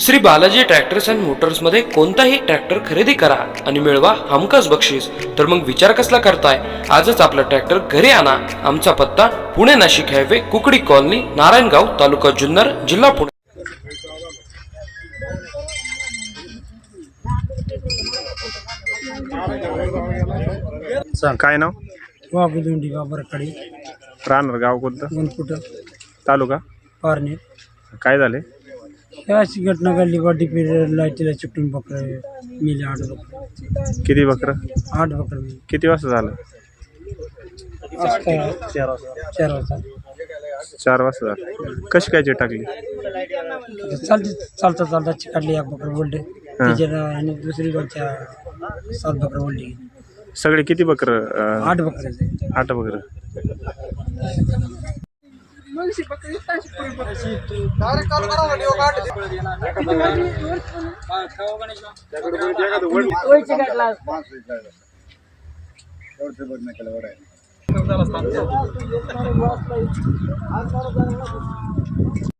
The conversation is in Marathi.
श्री बालाजी ट्रॅक्टर्स अँड मोटर्समध्ये कोणताही ट्रॅक्टर खरेदी करा आणि मिळवा हमखास बक्षीस. तर मग विचार कसला करताय? आजच आपला ट्रॅक्टर घरी आणा. आमचा पत्ता पुणे नाशिक हायवे कुकडी कॉलनी नारायणगाव तालुका जुन्नर जिल्हा पुणे. सांग काय नाव? वाघुदुंडी बाबरकडे राहणार गाव कोणतं? तालुका? काय झाले? हे अशी घटना घडली. बा डीपी लाईटीला चिकटून बकरं मेले आठ बकरं. किती बकरं? आठ बकरं मेले. किती वाजता झालं? चार वाजता. चार वाजता झालं. कशी काय टाकली? चालते चालता चालता चिकाडली एक बकरं बोलले. त्याच्या आणि दुसरी गावच्या सात बकरं बोलली. सगळे किती बकरं आठ बकरं. आठ बकरं? मगशी बकरी ताशी पुरी बकरी अरे काल करा व्हिडिओ काढ. किती वाजले? वर्ष पण? खाऊ गणेश वळची काढला एवढं बघ नाही केलं वडाय आज मला